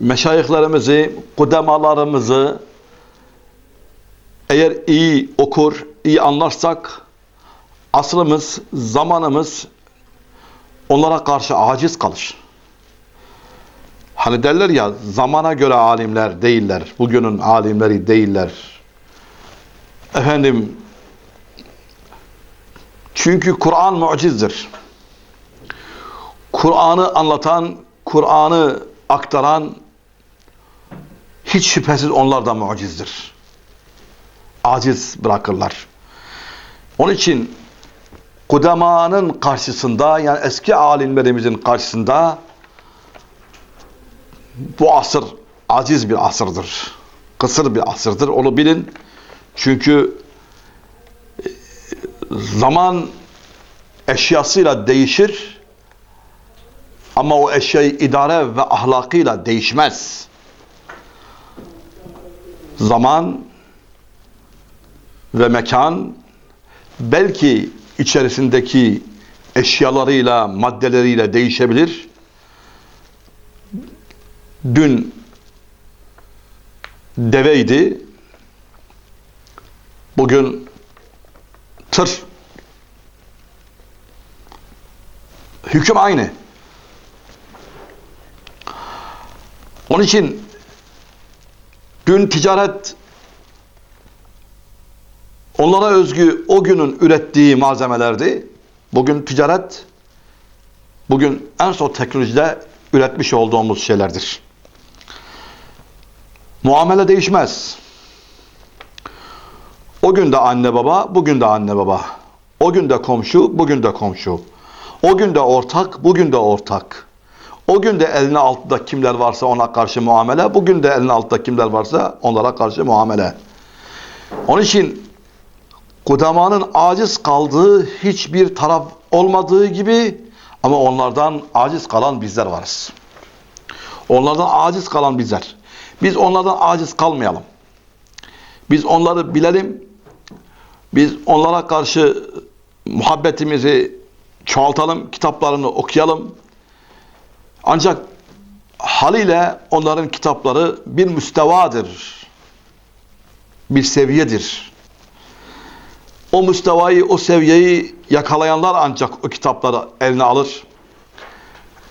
meşayihlerimizi, kudemalarımızı eğer iyi okur, iyi anlarsak asrımız, zamanımız onlara karşı aciz kalır. Hani derler ya zamana göre alimler değiller. Bugünün alimleri değiller. Efendim çünkü Kur'an mucizdir. Kur'an'ı anlatan, Kur'an'ı aktaran hiç şüphesiz onlar da mucizdir. Aciz bırakırlar. Onun için kudemanın karşısında yani eski alimlerimizin karşısında bu asır aciz bir asırdır. Kısır bir asırdır. Onu bilin. Çünkü e, zaman eşyasıyla değişir ama o eşyayı idare ve ahlakıyla değişmez. Zaman ve mekan belki içerisindeki eşyalarıyla, maddeleriyle değişebilir. Dün deveydi. Bugün tır. Hüküm aynı. Onun için dün ticaret onlara özgü o günün ürettiği malzemelerdi. Bugün ticaret bugün en son teknolojide üretmiş olduğumuz şeylerdir. Muamele değişmez. O gün de anne baba, bugün de anne baba. O gün de komşu, bugün de komşu. O gün de ortak, bugün de ortak. O gün de eline altında kimler varsa ona karşı muamele, bugün de eline altında kimler varsa onlara karşı muamele. Onun için kudamanın aciz kaldığı hiçbir taraf olmadığı gibi ama onlardan aciz kalan bizler varız. Onlardan aciz kalan bizler. Biz onlardan aciz kalmayalım. Biz onları bilelim. Biz onlara karşı muhabbetimizi çoğaltalım, kitaplarını okuyalım. Ancak haliyle onların kitapları bir müstevadır. Bir seviyedir. O müstevayı, o seviyeyi yakalayanlar ancak o kitapları eline alır.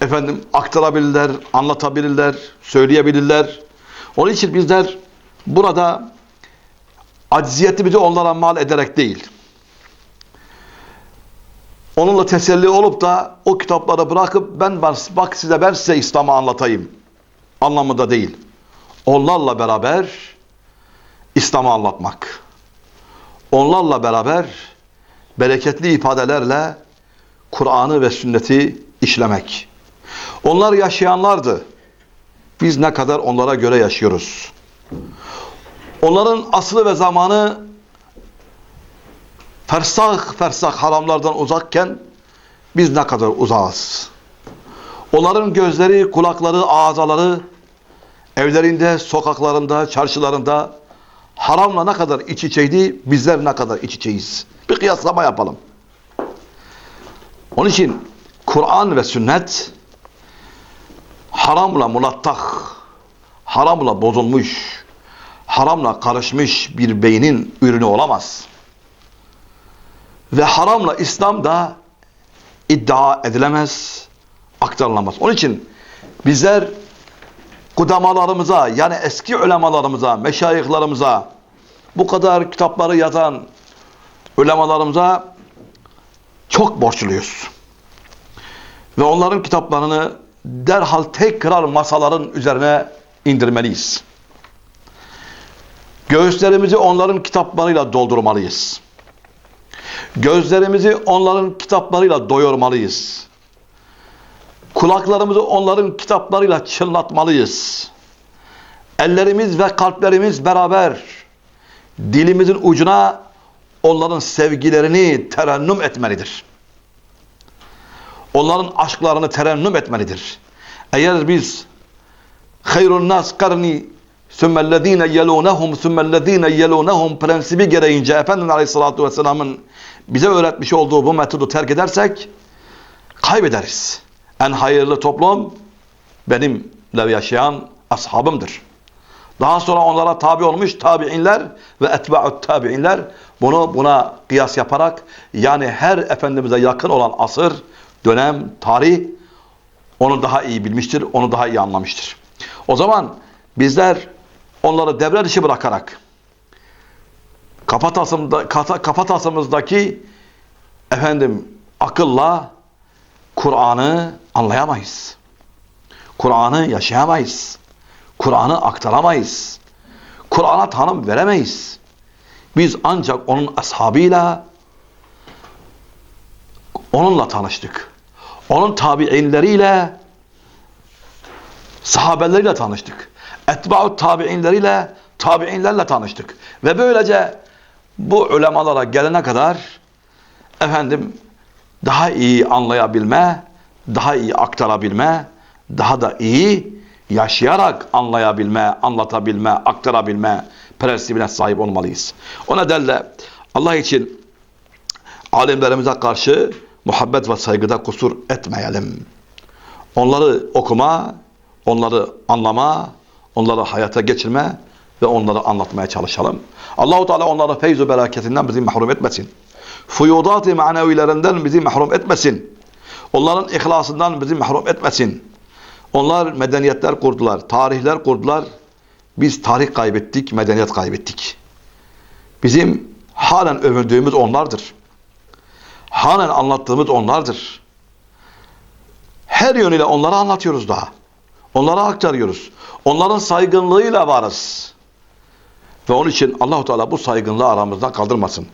Efendim aktarabilirler, anlatabilirler, söyleyebilirler. Onun için bizler burada acziyetimizi onlara mal ederek değil, onunla teselli olup da o kitapları bırakıp ben bak size ben size İslam'ı anlatayım anlamında değil. Onlarla beraber İslam'ı anlatmak. Onlarla beraber bereketli ifadelerle Kur'an'ı ve sünneti işlemek. Onlar yaşayanlardı. Biz ne kadar onlara göre yaşıyoruz. Onların aslı ve zamanı fersah fersah haramlardan uzakken biz ne kadar uzağız. Onların gözleri, kulakları, ağzaları evlerinde, sokaklarında, çarşılarında haramla ne kadar iç içeydi, bizler ne kadar iç içeyiz. Bir kıyaslama yapalım. Onun için Kur'an ve sünnet haramla mulattah, haramla bozulmuş, haramla karışmış bir beynin ürünü olamaz. Ve haramla İslam da iddia edilemez, aktarılamaz. Onun için bizler kudamalarımıza yani eski ulemalarımıza, meşayihlarımıza bu kadar kitapları yazan ulemalarımıza çok borçluyuz. Ve onların kitaplarını derhal tekrar masaların üzerine indirmeliyiz. Göğüslerimizi onların kitaplarıyla doldurmalıyız. Gözlerimizi onların kitaplarıyla doyurmalıyız. Kulaklarımızı onların kitaplarıyla çınlatmalıyız. Ellerimiz ve kalplerimiz beraber dilimizin ucuna onların sevgilerini terennüm etmelidir. Onların aşklarını terennüm etmelidir. Eğer biz hayrun nas karni sümmellezine yelunehum sümmellezine yelunehum prensibi gereğince Efendimiz Aleyhisselatü Vesselam'ın bize öğretmiş olduğu bu metodu terk edersek kaybederiz. En hayırlı toplum benimle yaşayan ashabımdır. Daha sonra onlara tabi olmuş tabiinler ve etba'ut tabiinler bunu buna kıyas yaparak yani her Efendimiz'e yakın olan asır, dönem, tarih onu daha iyi bilmiştir, onu daha iyi anlamıştır. O zaman bizler onları devre dışı bırakarak kafatasımda, kata- kafatasımızdaki efendim akılla Kur'an'ı anlayamayız. Kur'an'ı yaşayamayız. Kur'an'ı aktaramayız. Kur'an'a tanım veremeyiz. Biz ancak onun ashabıyla onunla tanıştık. Onun tabi'inleriyle sahabeleriyle tanıştık. Etba'ut tabi'inleriyle tabi'inlerle tanıştık. Ve böylece bu ulemalara gelene kadar efendim daha iyi anlayabilme, daha iyi aktarabilme, daha da iyi yaşayarak anlayabilme, anlatabilme, aktarabilme prensibine sahip olmalıyız. O nedenle Allah için alimlerimize karşı muhabbet ve saygıda kusur etmeyelim. Onları okuma, onları anlama, onları hayata geçirme ve onları anlatmaya çalışalım. Allahu Teala onları feyzu bereketinden bizi mahrum etmesin. Fuyudat-ı manevilerinden bizi mahrum etmesin. Onların ihlasından bizi mahrum etmesin. Onlar medeniyetler kurdular, tarihler kurdular. Biz tarih kaybettik, medeniyet kaybettik. Bizim halen övündüğümüz onlardır. Halen anlattığımız onlardır. Her yönüyle onları anlatıyoruz daha. Onlara aktarıyoruz. Onların saygınlığıyla varız. Ve onun için Allahu Teala bu saygınlığı aramızdan kaldırmasın.